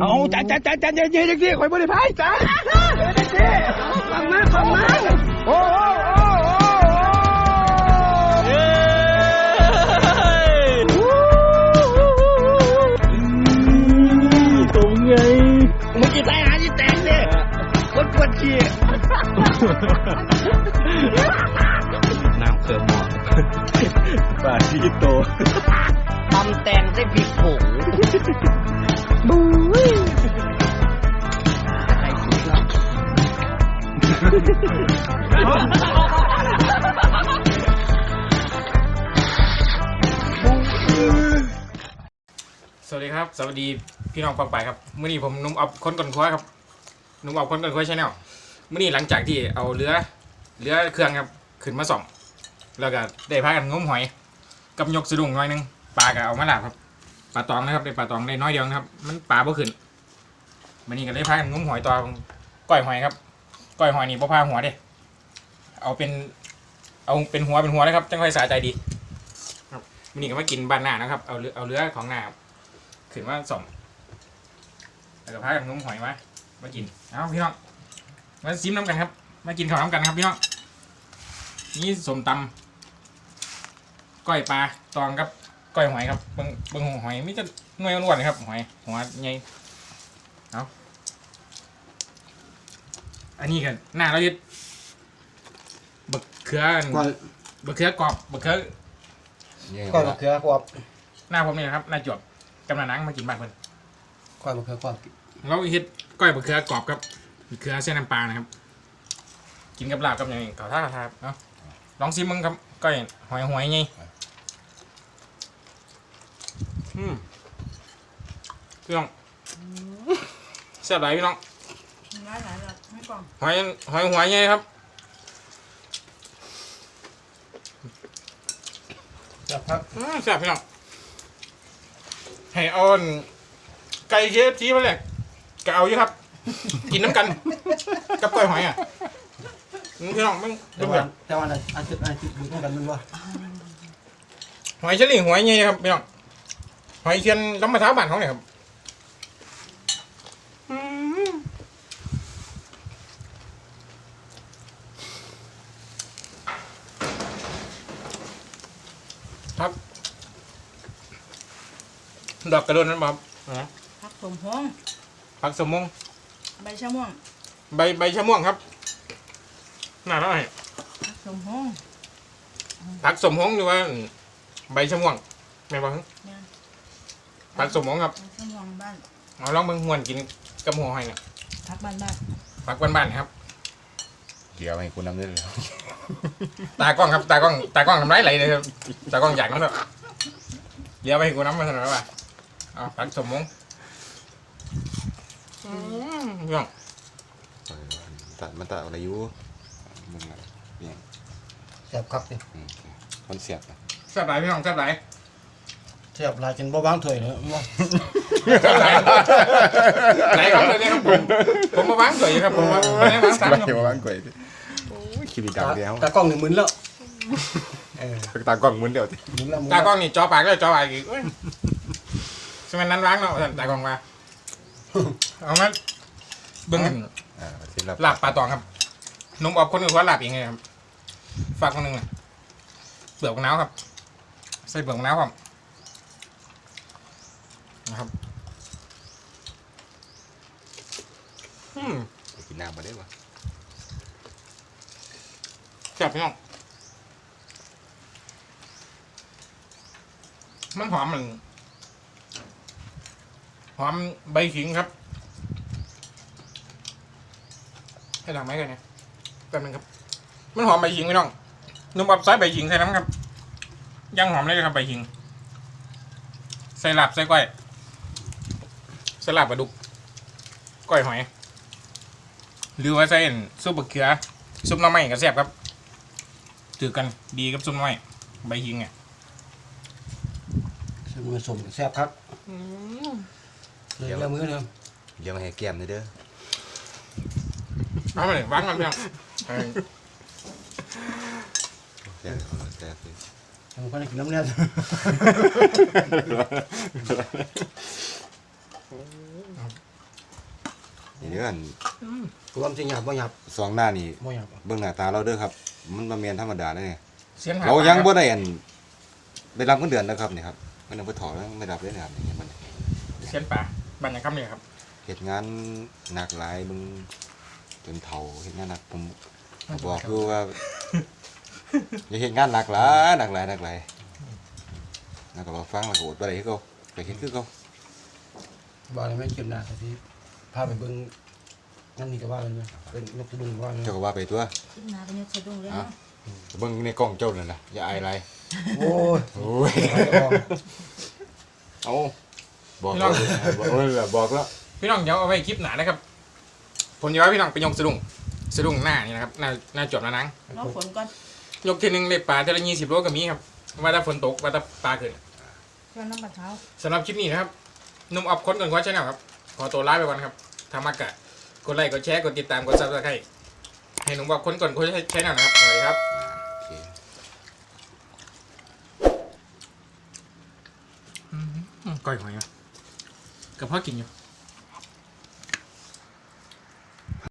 เอาจันจันจันจันเย็นเย็นสิคอยบริพายจันเย็นสิฟังมาฟังมาโอ้โอ้โอ้โอ้ตรงไงมึงกี่ตายหาที่แตกเนี่ยคนกวดขี้น้ำเคิร์มหมอปลาชีโตตำแตงใส่พริกผง บุ้ยใส่พริกแล้วสวัสดีครับ สวัสดีพี่น้องปองไปครับเมื่อนี้ผมนุ่มออฟคนก่อนคว้าครับนุ่มออฟคนก่อนคว้าชาแนลมื่อนี้หลังจากที่เอาเรือเรือเครื่องครับขึ้นมาส่อมแล้วก็ได้พากันงมหอย กับยกสะดุ้งหน้อยนึงปลาก็เอามาลาบครับ ปลาตองนะครับได้ปลาตองได้น้อยเดียวนะครับ มันปลาบ่ขึ้นมื่อนี้ก็ได้พากันงมหอยต่อก้อยหอยครับก้อยหอยนี่บ่พาหัวเด้เอาเป็น เอาเป็นหัวเป็นหัวนะครับจังค่อยสาใจดี ครับมื่อนี้ก็มากินบ้านหน้านะครับ เอาเรือเอาเรือของหน้าขึ้นว่าสมแล้วก็พากันงมหอยมามากินเอาพี่น้องมาซิมน้ำกันครับ มากินข้าวน้ำกันครับพี่น้องนี่สมตำก้อยปลาตองครับ ก้อยหอยครับเบิ้งเบิ้งหอยมิจะหน่วยอ้วนๆครับหอยหัวใหญ่เอาอันนี้กันหน้าเรายึดบักเขืออันก่อนบักเขือกรอบบักเขือก่อนมะเขือควบหน้าผมนี่นะครับหน้าจวบกำลังนั่งมากินบ้านเพิ่นก่อนมะเขือควบเราเฮ็ดก้อยบะเขือกรอบครับบะเขือเส้นน้ำปลานะครับ กินกับลาบกับอย่างนี้เขาท่าเขาทาครับเนาะลองซิมมึงครับก้อยหอยหอยไงอืม พี่น้องแซ่บหลายพี่น้องร้ายหลายแบบให้กล่องหอยหอยหอยไงครับจับครับอืมแซ่บพี่น้องให้เอาอันไก่เคฟซีมาเลยก็เอาอยู่ครับ กินน้ำกัน กับก้อยหอยอะอืมพี่น้องมึงแต่ดูว่าแบบแต่ว่าอันอันจุดอันจุดดูต้องกันมันว่าหอยเชอรี่หอยไงครับพี่น้องหอยเชียนล้ำมาเท้าบ้านเขาเนี่ยครับอืมครับ ดอกกระโดนนั้นบ่ครับนะผักสมพงผักสมม่วงใบชะม่วงใบใบชะม่วงครับน่าเท่าไหร่ผักสมพงผักสมฮงหรือว่า ใบชะม่วงไม่บอกเนี่ยผักสมฮงครับผักชะม่วงบ้านเอาลองเบิ่งหวนกินกับหัวหอยเนี่ยผักบ้านบ้านผักบ้านๆครับเดี๋ยวให้คุณนำด้วยเลยตากล้องครับตากล้องตากล้องทำไรไหลเลยครับตากล้องอยากนั่นแบบเดี๋ยวไปให้กูน้ำมาเสนอว่า เอาผักสมมงอืมพี่น้องตัดมันตัดอะไรอยู่มึงอะเนี่ยแซ่บครับนี่อืมมันเสียบอะแซ่บหลายพี่น้องแซ่บหลายแซ่บหลายจนบ่วางถ้วยเลยว่าแซ่บหลายหลายครับเลยนะครับผมผมมาวางสวยอยู่ครับผมมาไม่ได้วางสามไม่ครับมาบ้านก๋วยโอ้ยคิดดังแล้วตากล้องหนึ่งหมื่นแล้วเออตากล้องมึนเดียวหมื่นแล้วหมื่นตาแล้วกล้องนี่จอปากเลยจอปากอีกเอ้ย สมัยนั้นวางเนาะตากล้องมาเอามาเบิ่งกันอ่าสิรับลาบปลาตองครับนมออกคนอื่นว่าลาบเองไงครับฝากคนหนึ่งอะเปลือกมะนาวครับ ใส่เปลือกมะนาวครับนะครับอืมกินน้ำมาได้ปะแซ่บพี่น้องมันหอมมัน หอมใบขิงครับ ให้หลังไหมกันเนี่ยแป๊บนึงครับ มันหอมใบขิงพี่น้องนุ่มอับใส่ใบขิงใส่น้ำครับยังหอมเลยครับใบขิง ใส่ลาบใส่ก้อยใส่ลาบปลาดุกก้อยหอย หรือว่าใส่อั่นซุปบะเขือซุปน้ำไม้ก็แซ่บครับถือกันดีกับซุปน้ำไม้ใบขิงอะซื้อมือสมแซ่บครับ เลยแล้วมือเนี่ยเดี๋ยวมาให้แก้มหน่อยเด้อเอาไปเลยวางกันเพียงเออแซ่บแซ่บสิผมก็ได้กินน้ำเนี่ยนี่เด้ออันรวมสิหยับบ่หยับสองหน้านี่บ่หยับเบิ่งหน้าตาเราเด้อครับ มันบ่แม่นธรรมดาเด้อเนี่ยเสียงหเรายังปลบ่ครับได้อันได้รับเงินเดือนนะครับนี่ครับเงินเดือนเพิ่นถอนแล้วไม่รับเลยนะครับนี่มันเสียงป่า บันยังคำเนี่ยครับเฮ็ดงานหนักหลายเบิ่งจนเฒ่าเฮ็ดงานหนักผมบอกอยู่ว่า อย่าเฮ็ดงานหนักหลายหนักหลายหนักหลายแล้วก็บ่ฟังแล้วก็อดบ่ได้คือเก่าไปเฮ็ดคือเก่าบ่ได้แม่นเก็บหน้าแต่ที่พาไปเบิ่งนั่นนี่ก็ว่ากันเลยเป็นนกสะดุ้งว่ากันเจ้าก็ว่าไปตัวคิดนาเป็นยกสะดุ้งเลยอะเนาะเบิ่งในกล้องเจ้านั่นน่ะอย่าอายหลายโอ้ยโอ้ยเอา บอกแล้วบอกแล้วบอกแล้วพี่น้องเดี๋ยวเอาไว้คลิปหนานะครับ ผมจะว่าพี่น้องไปยกสะดุ้งสะดุ้งหน้านี่นะครับหน้าหน้าจบแล้วนังรอฝนก่อนยกทีหนึงได้ปลาเท่าละยี่สิบโลก็มีครับว่าถ้าฝนตกว่าถ้าปลาเกิดเพื่อนน้ำปลาเท้าสำหรับคลิปนี้นะครับหนุ่มออบค้นก่อนคว้าชแนลครับ ขอตัวลาไปก่อนครับทำมากะกดไลค์กดแชร์กดติดตามกดซับสไครต์ให้หนุ่มออบค้นก่อนคว้าชแนลนะครับสวัสดีครับ โอเคก้อยหอย กับพ่อกินอยู่